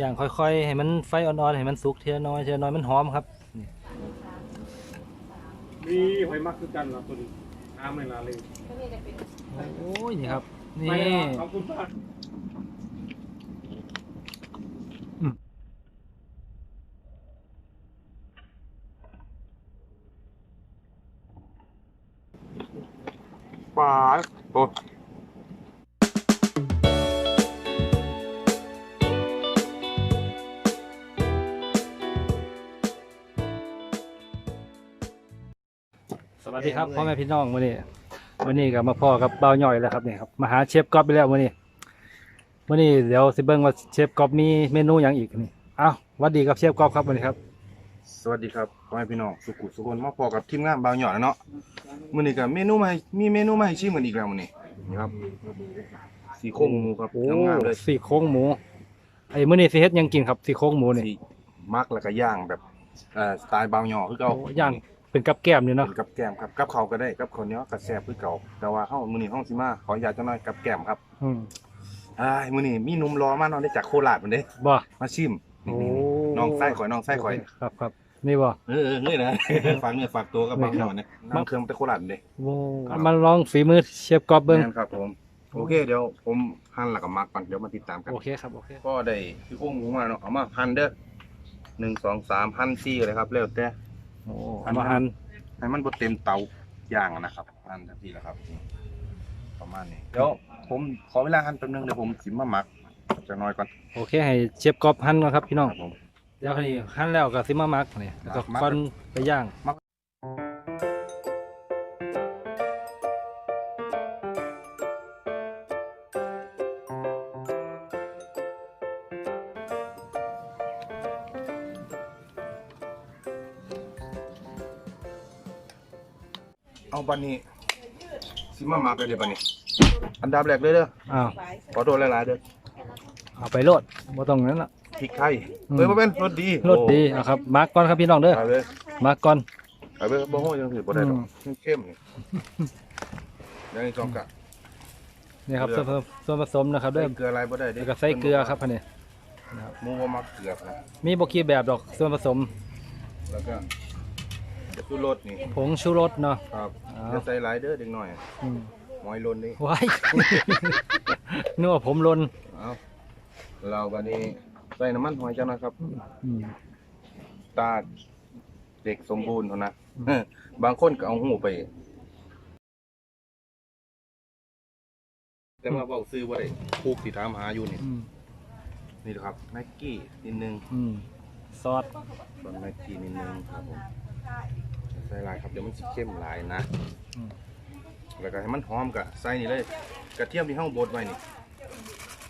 ย่างค่อยๆ ให้มันไฟอ่อนๆ ให้มันสุกเทีละน้อยเทีละน้อยมันหอมครับมีหอยมักคือกันเหรอตัวนี้น้ำไม่ลาเลยโอ้ยนี่ครับ นี่ไม่ละขอบคุณมากปลาโอ้ ดีครับพ่อแม่พี่น้องวันนี้วันนี้ก็มาพ่อกับเบาหน่อยแล้วครับเนี่ยครับมาหาเชฟก๊อฟไปแล้ววันนี้วันนี้เดี๋ยวสิเบิ้งว่าเชฟก๊อฟมีเมนูอย่างอีกนี่เอ้าหวัดดีกับเชฟก๊อฟครับวันนี้ครับ สวัสดีครับพ่อแม่พี่น้องสุขุสุคนมาพอกับทีมงานบางหยอดแล้วเนาะมื้อนี้ก็เมนูมาให้มีเมนูมาให้ชิมกันอีกแล้วมื้อนี้นี่ครับสีโครงหมูครับโอ้งามๆเลยสี่โครงหมูไอ้มื้อนี้สิเฮ็ดหยังกินครับสี่โครงหมูนี่สีมักแล้วก็ย่างแบบเอ่อสไตล์บางหยอดคือเก่าโอ้ย่าง เป็นกับแก้มนี่เนาะ เป็นกับแกล้มครับกับข้าวก็ได้กับข้าวเหนียวก็แซ่บคือเก่าแต่ว่าเฮามื้อนี้ห้องสิมาขออนุญาตจังหน่อยกับแกล้มครับอืมอ้ายมื้อนี้มีหนุ่มรอมาเนาะได้จากโคราชพุ่นเด้บ่มาชิมโอ้นี่ๆน้องไส้ข่อยน้องไส้ข่อย ครับครับนี่บ่ เออๆเงยนะ ฝากเนื้อฝากตัวกับบางหยอดเนี่ยน้ำเครื่องมาแต่โคราชพุ่นเด้โอ้มาลองฝีมือเชฟก๊อฟเบิ้งแม่นครับผม โอเคเดี๋ยวผมหั่นแล้วก็มักก่อนเดี๋ยวมาติดตามกัน โอเคครับโอเค ก็ได้ที่โค้งหมูมาเนาะเอามาหั่นเด้อหนึ่งสองสามหั่นซี่เลยครับแล้วแต่ โอ้อันมาหันให้มันบ่เต็มเตาย่างอะนะครับหั่นทันทีแล้วครับนี่ประมาณนี้เดี๋ยวผมขอเวลาหั่นแป๊บนึงเดี๋ยวผมสิมาหมักจะน้อยก่อนโอเคให้เชฟก๊อฟหั่นก่อนครับพี่น้องครับผม เดี๋ยวคราวนี้หั่นแล้วก็สิมามักนี่แล้วก็มักฟันไปย่าง เอาบัดนี้สิมาหมักเลยเดี๋ยวบัดนี้ อันดับแรกเลยเด้ออ้าวขอโทษหลายๆเด้อเอาไปโลดบ่ต้องนั้นล่ะพริกไทยอืม เฮ้ยบ่เป็นรสดีรสดีเอาครับมักก่อนครับพี่น้องเด้อไปเลยมักก่อนไปเลยบ่ฮู้จังสิบ่ได้ดอกอืมเข้มๆนี่อย่างนี้จองกะนี่ครับเกลืส่วอนผสมส่วนผสมนะครับใส่เด้อเกลืออะไรบ่ได้เด้แล้วก็ใส่เกลือครับอันนี้หมูบ่มักเกลือนะมีบ่กี่แบบดอกส่วนผสมแล้วก็ ชูรสนี่ผงชูรสเนาะ ครับอ้าวจะใส่หลายเด้อเด็กน้อยอืมหอยลนนี่ว้ายนึกว่าผมลนเอาเราบัดนี้ใส่น้ำมันหอยจังนะครับ อืม ตาเด็กสมบูรณ์เท่านั้นอืมบางคนก็เอาหูไป แต่ว่าเว้าซื้อบ่ได้ผูกที่ถามหาอยู่นี่อืมนี่แหละครับแม็กกี้นิดนึงอืมซอสส่วนแม็กกี้นิดนึงครับผมใส่ หลายครับเดี๋ยวมันสิเข้มหลายนะอืม แล้วก็ให้มันหอมก็ใส่นี่เลย กระเทียมที่เฮาบดไว้นี่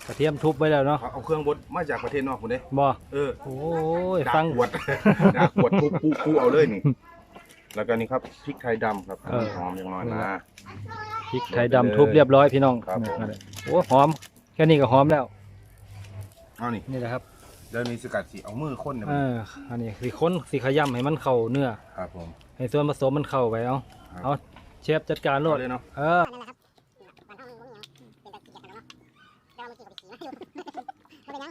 กระเทียมทุบไว้แล้วเนาะเอาเอาเครื่องบดมาจากประเทศนอกพุ่นเด้บ่เออ โอ้ยดาฟับง ขวด ดาบขวดปุ๊บปุ๊บปุ๊บเอาเลยนี่ แล้วก็นี่ครับพริกไทยดำครับเออ หอมอย่างน้อยนะ พริกไทยดำทุบเรียบร้อยพี่น้องครับผมนั่นแหละโอ้หอมแค่นี้ก็หอมแล้ว เอานี่นี่แหละครับแล้วนี่สกัดสีเอามือคนเนี่ยเอออันนี้สีค้นสีขย้ำให้มันเข้าเนื้อครับผม ให้ส่วนผสมมันเข้าไปเอาครับเอาเชฟจัดการโลดเอาเลยเนาะเอออันนี้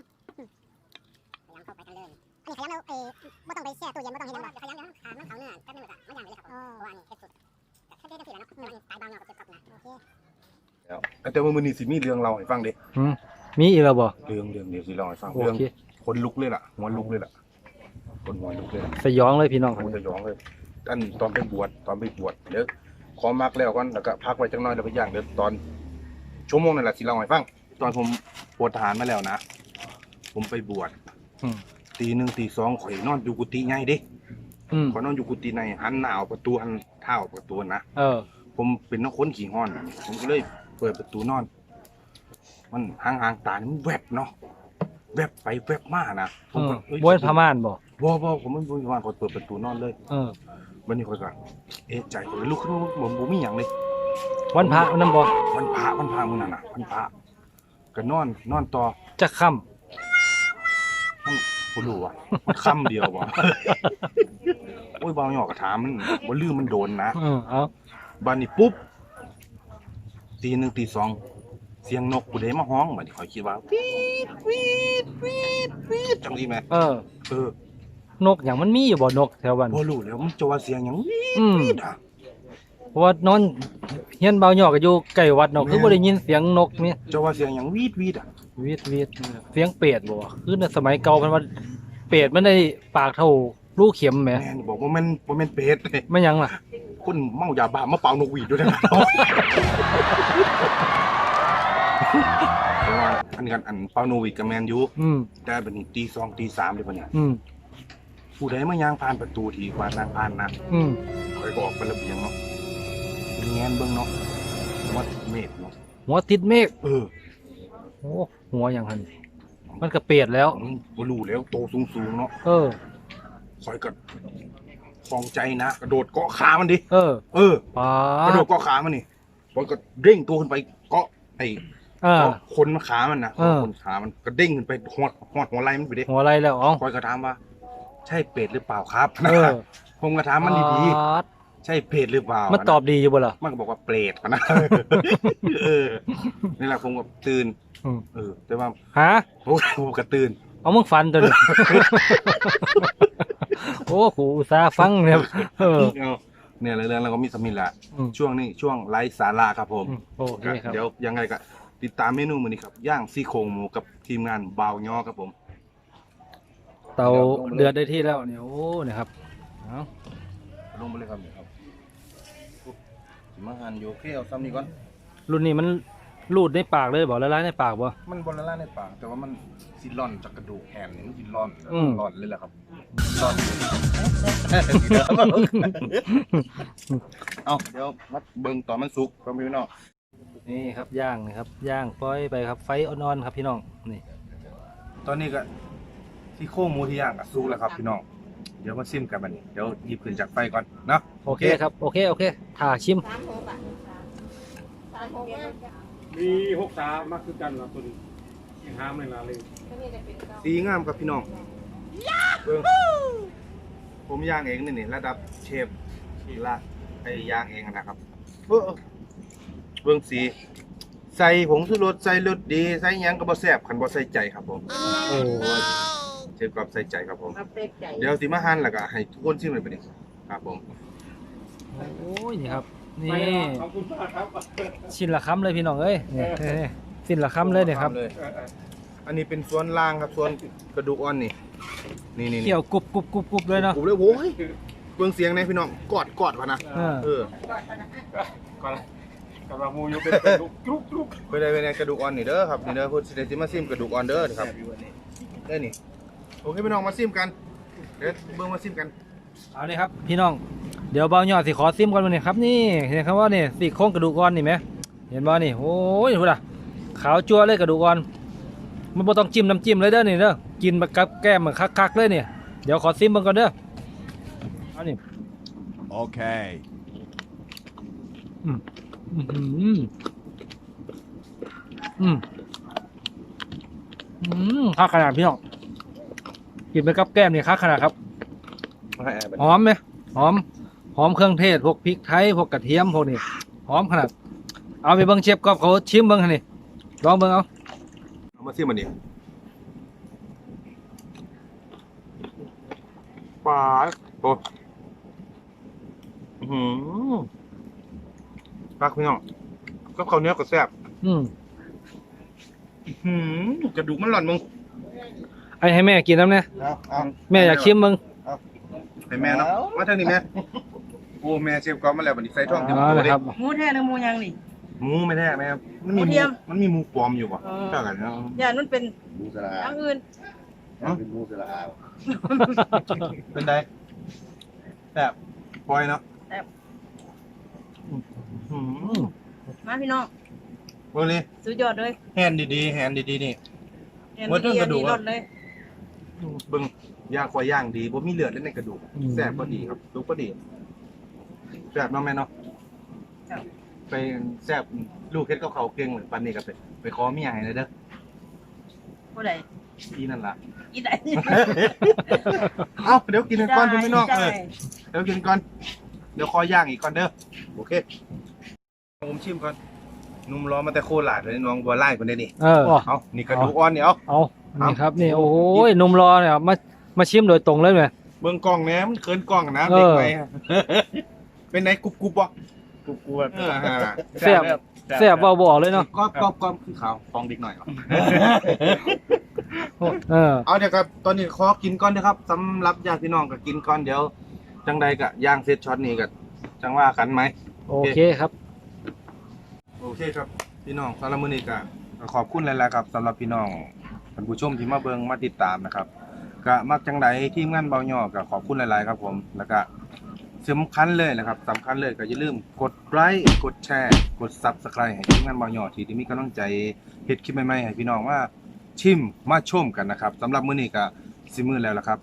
ขยำเราเออไม่ต้องไปแช่ตู้เย็นไม่ต้องให้น้ำขยำแล้วขามันเขาเนื้อแป๊บนึงก็มันอย่างเลยครับเพราะว่าอันนี้เผ็ดสุดแต่ถ้าเด็ดก็ผิดแล้วเนาะตายบางเนาะกับเจ็บกับนะโอเคแล้วแต่ว่ามือนี้สิมีเรื่องเราให้ฟังเด้หืมมีอีกแล้วบ่เรื่องเรื่องเดี๋ยวสิเล่าให้ฟังโอเรื่องเคคนลุกเลยล่ะหัวลุกเลยล่ะคนหัวลุกเลยล่ะสยองเลยพี่น้องผมจะยองเลย อันตอนไปบวชตอนไปบวชเดี๋ยวขอมักแล้วก่อนแล้วก็พักไว้จังน้อยแล้วไปย่างเดี๋ยวตอนชั่วโมงนั่นแหละสิเล่าให้ฟังตอนผมปวดทหารมาแล้วนะผมไปบวชอืม ตีหนึ่งตีสองข่อยนอนอยู่กุฏิไงเด้อืมข่อยนอนอยู่กุฏิในหันหน้าออกประตูหันเท้าออกประตูนะเออ ผมเป็นนักค้นขี่ห้อน ผมก็เลยเปิดประตูนอน มันห่างๆตานี่มันแวบเนาะแวบไปแวบมานะผเอมอก็เอ้ยบ้วนพม่านบ่บ่บ่ผมไม่บ่ว่าข่อยเปิดประตูนอนเลย เออ วันนี้ข่อยก็เอะใจข่อยลุกขึ้นมาผมบ่มีหยังเลยวันพระนำบ่วันพระวันพระมื้อนั้นน่ะวันพระก็นอนนอนต่อจะค่ำบ่รู้ว่ามันค่ำเดียวบ่โอ้ยบ่าวหยอกก็ถามมันบ่ลืมมันโดนนะเออเอาบัดนี้ปุ๊บตีหนึ่งตีสองเสียงนกกูได้มาฮ้องบัดนี้ข่อยคิดว่าวีดวีดวีดวีดจังซี่แหมเออเออ นกอย่างมันมีอยู่บ่นกแถวบ้านบ่รู้แล้วมันจะว่าเสียงหยังวีดอืมวีดอะเพราะว่านอนเฮียนเบาหยอกก็อยู่ใกล้วัดเนาะแม่นคือบ่ได้ยินเสียงนกนี่จะว่าเสียงหยังวีดวีดอะวีดวีดเสียงเป็ดบ่วะคือในสมัยเก่าเพิ่นว่าเป็ดมันได้ปากเท่าลูกเข็มแหมแม่นบอกว่ามันบ่แม่นเป็ดเลยไม่หยังล่ะ คนเมายาบ้ามาเป่านกหวีดด้วยนะแต่ว่าอันนี้กันอันเป่านกหวีดกับแมนอยู่อืมแต่บัดนี้ตีสองตีสามเดี๋ยวบัดนี้อืม ผู้ใดมาย่างผ่านประตูที่ว่านางผ่านนะอืมคอยก็ออกไประเบียงเนาะแงนเบิ่งเนาะวัดเมฆเนาะหัวติดเมฆเออโอ้หัวอย่างหั่นมันก็เป็ดแล้วอืมบ่รู้แล้วโตสูงๆเนาะเออ คอยก็ฟองใจนะกระโดดเกาะขามันดิเออเออปากระโดดเกาะขามันนี่คอยก็เด้งตัวขึ้นไปเกาะไอ้เออ เกาะคนมันขามันนะเออ คนขามันก็เด้งขึ้นไปหอดหอดหัวไหล่มันไปดิหัวอะไรแล้วเอ้าคอยก็ถามว่า ใช่เป็ดหรือเปล่าครับเออผมก็ถามมันดีปาดๆใช่เป็ดหรือเปล่ามันตอบดีอยู่บ่ล่ะ มันก็บอกว่าเปรตนะเออนี่แหละผมก็ตื่นอืม เออ แต่ว่าฮะ ผมผมก็ตื่น เอามึงฟันตัวนี้ โอ้กูอุตส่าห์ฟังเนี่ยเออเอาเนี่ยเรื่องเราก็มีสมิธแหละอืมช่วงนี้ช่วงไลฟ์สาระครับผมอืมโอเคครับ เดี๋ยวยังไงก็ติดตามเมนูมือนี้ครับ ย่างซี่โครงหมูกับทีมงานบาวย่อครับผม เตาเดือดได้ที่แล้วเนี่ยโอ้เนี่ยครับเอาลงไปเลยครับเนี่ยครับสิมาหันอยู่โอเคเอาซ้ำนี้ก่อนรุ่นนี้มันรูดในปากเลยบอกละลายในปากบ่ มันบอลละล่าในปาก แต่ว่ามันสิร่อนจากกระดูกแหนนี่มันสิร่อนอืม ร่อนเลยแหละครับร่อนเอาเดี๋ยวมัดเบิ่งตอนมันสุกก็พี่น้องนี่ครับย่างนะครับย่างปล่อยไปครับไฟอ่อนๆครับพี่น้องนี่ตอนนี้ก็ ที่โค้งหมูที่ย่างก็สุกแล้วครับพี่น้อง เดี๋ยวมาซิมกันบัดนี้ เดี๋ยวหยิบขึ้นจากไฟก่อนเนาะ โอเคครับ โอเค โอเคถ่าชิมมีหกตามากคือกันละตัวนี้ยังหาไม่ลาเลยสีงามครับพี่น้องเบิ่งผมย่างเองนี่นี่ระดับเชฟที่ละไอ้ย่างเองนะครับเบิ่งเบิ่งสี ใส่ผงชูรสใส่รสดี ใส่หยังก็บ่แซ่บคันบ่ใส่ใจครับผม โอ้ยเช ฟกับใส่ใจครับผมเดี๋ยวสิมาหั่นแล้วก็ให้ทุกคนชิมเลยบัดนี้ครับผมโอ้ยนี่ครับ นี่ไปแล้วขอบคุณมากครับชิ้นละคำเลยพี่น้องเอ้ยนี่นี่ชิ้นละคำเลยเนี่ยครับ ทำเลยอันนี้เป็นส่วนล่างครับส่วนกระดูกอ่อนนี่ นี่นี่เกี่ยวกรุบกรุบกรุบกรุบเลยเนาะกูเลยโว้ยเบิ่งเสียงนะพี่น้องกอดกอดพะนะเออ เออก่อนกำลังมูอยู่เป็นลุกลุกลุกไปได้ไปในกระดูกอ่อนนี่เด้อครับนี่เด้อพูดสิได้สิมาซิมกระดูกอ่อนเด้อครับได้นี่ โอเคพี่น้องมาซิมกัน เดี๋ยวเบิ่งมาซิมกัน เอาเลยครับพี่น้อง เดี๋ยวเบาหยอดสิขอซิมก่อนวันนี้ครับนี่เห็นคำว่านี่สี่โครงกระดูกอ่อนนี่ไหมเห็นบ่นี่โอ้ยพูดอะขาวจั่วเลยกระดูกอ่อนมันบ่ต้องจิ้มน้ำจิ้มเลยเด้อนี่เด้อกินมากับแก้มเหมือนคักๆเลยเนี่ยเดี๋ยวขอซิมเบิ่งก่อนเด้อเอานี่ Okay. อืมอืมอืมอืมอืมคักขนาดพี่น้อง กินไปกับแก้มนี่คักขนาดครับให้แอบหอมไหมหอม หอมเครื่องเทศพวกพริกไทยพวกกระเทียมพวกนี้หอมขนาด เอาไปเบิ้งเชฟกอบเขาชิมเบิ้งหั่นนี่ลองเบิ้งเอาเอามาซิมมันดิปลาโอ้อื้อหือปักพี่น้องกับข้าวเหนียวก็แซ่บอืมอื้อหือกระดูกมันหล่อนมึง ไอ้ให้แม่กินน้ำเนี่ยเอาเอาแม่อยากชิมมึง ให้แม่เนาะมาทางนี้แม่โอ้แม่เชฟกอฟมาแล้วบัดนี้ใส่ท้องเต็มอ๋อตัวนะเลยครับ หมูแท้หรือหมูยังนี่ หมูไม่แท้แม่ครับมันมีหมูหเทีมูยมมันมีหมูปลอมอยู่ป่ะเออเท่ากันเนาะย่านมันเป็น Bú sả อย่างอื่นเป็นไดแซ่บปล่อยเนาะแซ่บอื้อหือมาพี่น้องเบิ่งนี่สุดยอดเลยแฮนดีๆแฮนดีๆนี่ เห็นหมดเรื่องกระดูก ดีอะรสเลย เบิ่งย่างควายย่างดีบ่มีเลือดเลยในกระดูกอืม แซ่บก็ดีครับลูกก็ดีแซ่บเนาะแม่เนาะครับไปแซ่บลูกเฮ็ดกับเขาวเก่งเหมือนปันนี่ก็ไปไปขอเมียให้เลยเด้อผู้ใดอีนั่นล่ะ อีใดเอ้าเดี๋ยวกินกันก่อนพี่น้องได้เออ เดี๋ยวกินก่อน เดี๋ยวคอย่างอีกก่อนเด้อ โอเค ผมชิมก่อน นุ่มร้อนมาแต่โคราชเลยน้องบัวไล่คนนี้นี่เออ เอานี่กระดูกอ่อนเนี่ยเอาเอา นี่ครับนี่โอ้โหหนุ่มรอเนี่ยมามาชิมโดยตรงเลยไหมเบิ่งกล้องแหนมันเคินกล้องนะเออเด็กไปเป็นไหนกรุบกรุบบ่กูกูแบบเออฮะแซ่บแซ่บเบาบอกเลยเนาะกรอบกรอบกรอบคือขาวฟองเด็กหน่อยครับเออเอาเดี๋ยวครับตอนนี้ขอกินก่อนนะครับสำหรับญาติพี่น้องก็กินก่อนเดี๋ยว จังใดก็ย่างเสร็จช็อตนี้ก็จังว่ากันไหมโอเคครับ โอเคครับพี่น้องสำหรับมื้อนี้ก็ขอบคุณหลายๆครับสำหรับพี่น้อง ท่านผู้ชมที่มาเบิ่งมาติดตามนะครับก็มักจังใดทีมงานเบาหย่อก็ขอบคุณหลายๆครับผมแล้วก็สำคัญเลยนะครับสำคัญเลยก็อย่าลืมกดไลค์กดแชร์ กด Subscribe ให้ทีมงานเบาหย่อที่ที่มีกำลังใจเฮ็ดคลิปใหม่ๆให้พี่น้องว่าชิมมาชมกันนะครับสำหรับมื้อนี้ก็สิมื้อแล้วล่ะครับ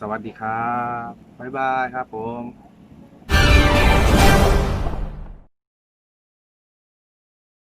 สวัสดีครับบ๊ายบายครับผม